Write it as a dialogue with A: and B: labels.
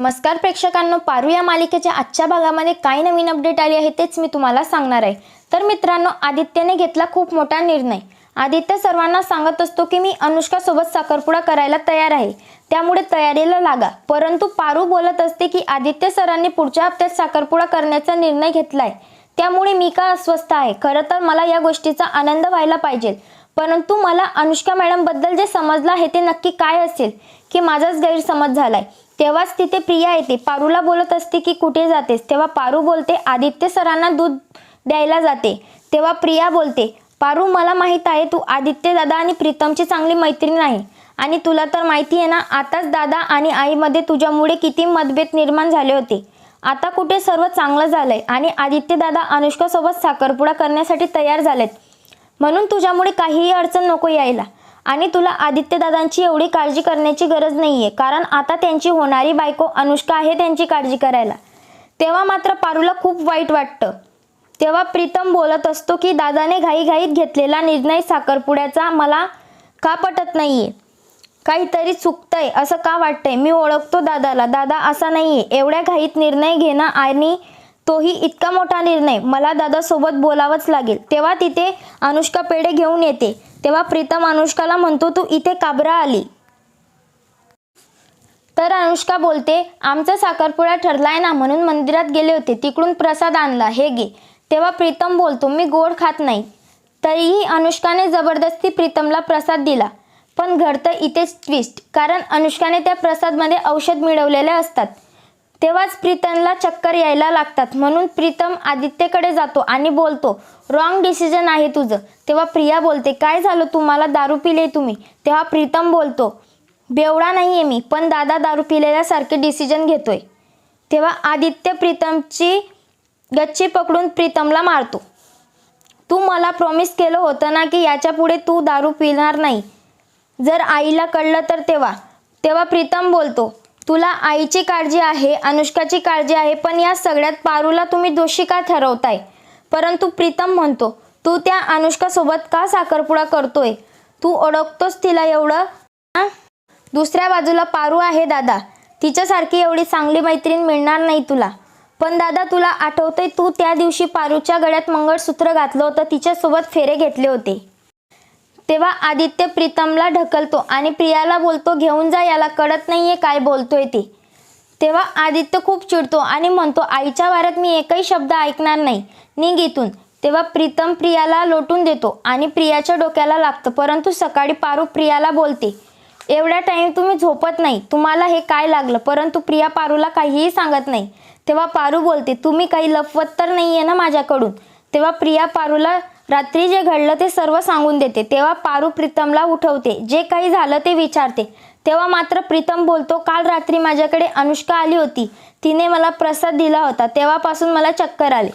A: नमस्कार प्रेक्षकांनो पारू या मालिकेच्या आजच्या भागामध्ये काय नवीन अपडेट आली आहे तेच मी तुम्हाला सांगणार आहे. तर मित्रांनो आदित्यने घेतला खूप मोठा निर्णय. आदित्य सर्वांना सांगत असतो की मी अनुष्कासोबत साखरपुडा करायला तयार आहे. त्यामुळे तयारीला लागा. परंतु पारू बोलत असते की आदित्य सरांनी पुढच्या हप्त्यात साखरपुडा करण्याचा निर्णय घेतलाय. त्यामुळे मी का अस्वस्थ आहे? खरं तर मला या गोष्टीचा आनंद व्हायला पाहिजे. परंतु मला अनुष्का मॅडमबद्दल जे समजलं आहे ते नक्की काय असेल? की माझाच गैरसमज झालाय. तेव्हाच तिथे प्रिया येते. पारूला बोलत असते की कुठे जातेस? तेव्हा पारू बोलते आदित्य सरांना दूध द्यायला जाते. तेव्हा प्रिया बोलते पारू मला माहीत आहे तू आदित्य दादा आणि प्रीतमची चांगली मैत्रीण आहे आणि तुला तर माहिती आहे ना आताच दादा आणि आईमध्ये तुझ्यामुळे किती मतभेद निर्माण झाले होते. आता कुठे सर्व चांगलं झालंय आणि आदित्य दादा अनुष्कासोबत साखरपुडा करण्यासाठी तयार झालेत. म्हणून तुझ्यामुळे काहीही अडचण नको यायला. आणि तुला आदित्यदादांची एवढी काळजी करण्याची गरज नाही आहे कारण आता त्यांची होणारी बायको अनुष्का आहे त्यांची काळजी करायला. तेव्हा मात्र पारूला खूप वाईट वाटतं. तेव्हा प्रीतम बोलत असतो की दादाने घाईघाईत घेतलेला निर्णय साखरपुड्याचा मला का पटत नाही आहे काहीतरी चुकतंय असं का वाटतंय? मी ओळखतो दादाला. दादा असा नाही आहे एवढ्या घाईत निर्णय घेणं आणि तोही इतका मोठा निर्णय. मला दादासोबत बोलावंच लागेल. तेव्हा तिथे अनुष्का पेढे घेऊन येते. तेव्हा प्रीतम अनुष्काला म्हणतो तू इथे काबरा आली. तर अनुष्का बोलते आमचा साखरपुडा ठरलाय ना म्हणून मंदिरात गेले होते. तिकडून प्रसाद आणला. हे घे. तेव्हा प्रीतम बोलतो मी गोड खात नाही. तरीही अनुष्काने जबरदस्ती प्रीतमला प्रसाद दिला. पण घडतं इथेच ट्विस्ट कारण अनुष्काने त्या प्रसादमध्ये औषध मिळवलेले असतात. तेव्हाच प्रीतमला चक्कर यायला लागतात. म्हणून प्रीतम आदित्यकडे जातो आणि बोलतो रॉंग डिसिजन आहे तुझं. तेव्हा प्रिया बोलते काय झालं? तुम्हाला दारू पिले तुम्ही. तेव्हा प्रीतम बोलतो बेवडा नाही आहे मी पण दादा दारू पिलेल्यासारखे डिसिजन घेतोय. तेव्हा आदित्य प्रीतमची गच्ची पकडून प्रीतमला मारतो तू मला प्रॉमिस केलं होतं ना की याच्यापुढे तू दारू पिणार नाही. जर आईला कळलं तर तेव्हा. तेव्हा प्रीतम बोलतो तुला आईची काळजी आहे अनुष्काची काळजी आहे पण या सगळ्यात पारूला तुम्ही दोषी का ठरवताय? परंतु प्रीतम म्हणतो तू त्या अनुष्कासोबत का साखरपुडा करतोय? तू ओळखतोस तिला एवढं दुसऱ्या बाजूला पारू आहे दादा. तिच्यासारखी एवढी चांगली मैत्रीण मिळणार नाही तुला. पण दादा तुला आठवतंय तू त्या दिवशी पारूच्या गळ्यात मंगळसूत्र घातलं होतं तिच्यासोबत फेरे घेतले होते. तेव्हा आदित्य प्रीतमला ढकलतो आणि प्रियाला बोलतो घेऊन जा याला कळत नाहीये काय बोलतोय ते. तेव्हा आदित्य खूप चिडतो आणि म्हणतो आईच्या वारात मी एकही शब्द ऐकणार नाही. निघ इथून. तेव्हा प्रीतम प्रियाला लोटून देतो आणि प्रियाच्या डोक्याला लागतं परंतु सकाळी पारू प्रियाला बोलते एवढ्या टाईम तुम्ही झोपत नाही. तुम्हाला हे काय लागलं? परंतु प्रिया पारूला काहीही सांगत नाही. तेव्हा पारू बोलते तुम्ही काही लपवत तर नाही आहे ना माझ्याकडून. तेव्हा प्रिया पारूला रात्री जे घडलं ते सर्व सांगून देते. तेव्हा पारू प्रीतमला उठवते. जे काही झालं ते विचारते. तेव्हा मात्र प्रीतम बोलतो काल रात्री माझ्याकडे अनुष्का आली होती. तिने मला प्रसाद दिला होता. तेव्हापासून मला चक्कर आले.